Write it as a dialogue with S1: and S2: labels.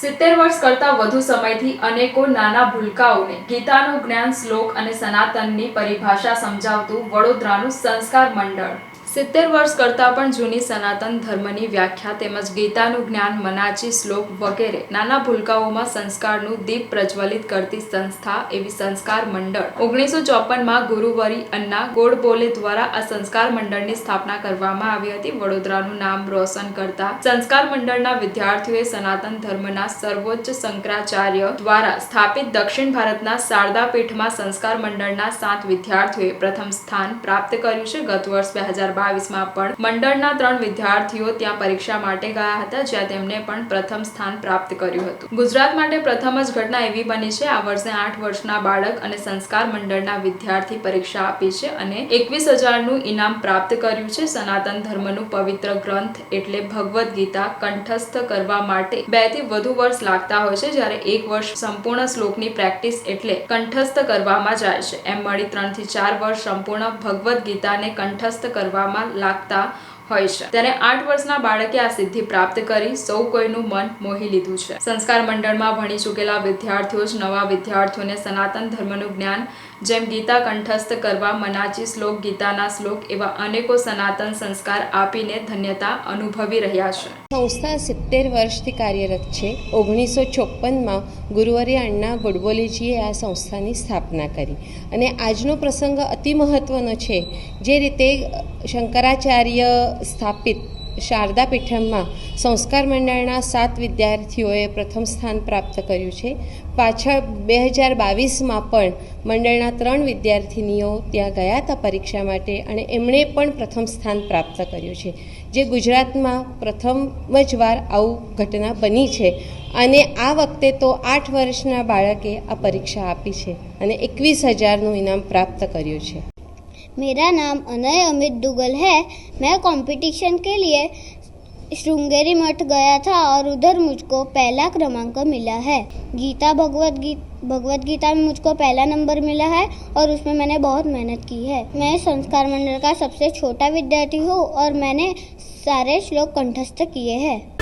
S1: સિત્તેર વર્ષ કરતાં વધુ સમયથી અનેકો નાના ભૂલકાઓને ગીતાનું જ્ઞાન શ્લોક અને સનાતનની પરિભાષા સમજાવતું વડોદરાનું સંસ્કાર મંડળ. સિત્તેર વર્ષ કરતાં પણ જૂની સનાતન ધર્મની વ્યાખ્યા તેમજ ગીતાનું જ્ઞાન મનાચી શ્લોક વગેરે નાના ભૂલકાઓમાં સંસ્કારનું દીપ પ્રજ્વલિત કરતી સંસ્થા એવી સંસ્કાર મંડળ. ઓગણીસો ચોપનમાં ગુરુવરી અન્ના ગોડબોલે દ્વારા આ સંસ્કાર મંડળની સ્થાપના કરવામાં આવી હતી. વડોદરાનું નામ રોશન કરતા સંસ્કાર મંડળના વિદ્યાર્થીઓએ સનાતન ધર્મના સર્વોચ્ચ શંકરાચાર્ય દ્વારા સ્થાપિત દક્ષિણ ભારતના શારદા પીઠમાં સંસ્કાર મંડળના સાત વિદ્યાર્થીઓએ પ્રથમ સ્થાન પ્રાપ્ત કર્યું છે. ગત વર્ષ બે હજાર બાવીસમાં પણ. મંડળના ત્રણ વિદ્યાર્થીઓ ત્યાં પરીક્ષા માટે ગયા હતા, જ્યાં તેમને પણ પ્રથમ સ્થાન પ્રાપ્ત કર્યું હતું. ગુજરાત માટે પ્રથમ જ ઘટના એવી બની છે, આ વર્ષે આઠ વર્ષના બાળક અને સંસ્કાર મંડળના વિદ્યાર્થી પરીક્ષા આપી છે અને એકવીસ હજારનું ઇનામ પ્રાપ્ત કર્યું છે. સનાતન ધર્મનું પવિત્ર ગ્રંથ એટલે ભગવદ્ ગીતા કંઠસ્થ કરવા માટે બેથી વધુ વર્ષ લાગતા હોય છે, જ્યારે એક વર્ષ સંપૂર્ણ શ્લોકની પ્રેક્ટિસ એટલે કંઠસ્થ કરવામાં જાય છે. એમ મળી ત્રણથી ચાર વર્ષ સંપૂર્ણ ભગવદ્ ગીતાને કંઠસ્થ કરવામાં લાગતા હોય છે. ત્યારે આઠ વર્ષના બાળકે આ સિદ્ધિ પ્રાપ્ત કરી સૌ કોઈનું મન મોહી લીધું છે. સંસ્કાર મંડળમાં ભણી ચૂકેલા વિદ્યાર્થીઓ જ નવા વિદ્યાર્થીઓને સનાતન ધર્મનું જ્ઞાન, જેમ ગીતા કંઠસ્થ કરવા, મનાચી શ્લોક, ગીતાના શ્લોક એવા અનેકો સનાતન સંસ્કાર આપીને ધન્યતા અનુભવી રહ્યા છે.
S2: સંસ્થા સિત્તેર વર્ષથી કાર્યરત છે. ઓગણીસો ચોપનમાં ગુરુવર્ય અણ્ણા ગોડબોલેજીએ આ સંસ્થાની સ્થાપના કરી. અને આજનો પ્રસંગ અતિ મહત્ત્વનો છે. જે રીતે શંકરાચાર્ય સ્થાપિત શારદા પીઠમમાં સંસ્કાર મંડળના સાત વિદ્યાર્થીઓએ પ્રથમ સ્થાન પ્રાપ્ત કર્યું છે. પાછળ બે હજાર બાવીસમાં પણ મંડળના ત્રણ વિદ્યાર્થિનીઓ ત્યાં ગયા હતા પરીક્ષા માટે અને એમણે પણ પ્રથમ સ્થાન પ્રાપ્ત કર્યું છે. જે ગુજરાતમાં પ્રથમ જ વાર આવું ઘટના બની છે અને આ વખતે તો આઠ વર્ષના બાળકે આ પરીક્ષા આપી છે અને એકવીસ હજારનું ઇનામ પ્રાપ્ત કર્યું છે.
S3: मेरा नाम अनय अमित दुगल है। मैं कंपटीशन के लिए श्रृंगेरी मठ गया था और उधर मुझको पहला क्रमांक मिला है। गीता भगवत गीता भगवत गीता में मुझको पहला नंबर मिला है और उसमें मैंने बहुत मेहनत की है। मैं संस्कार मंडल का सबसे छोटा विद्यार्थी हूँ और मैंने सारे श्लोक कंठस्थ किए हैं।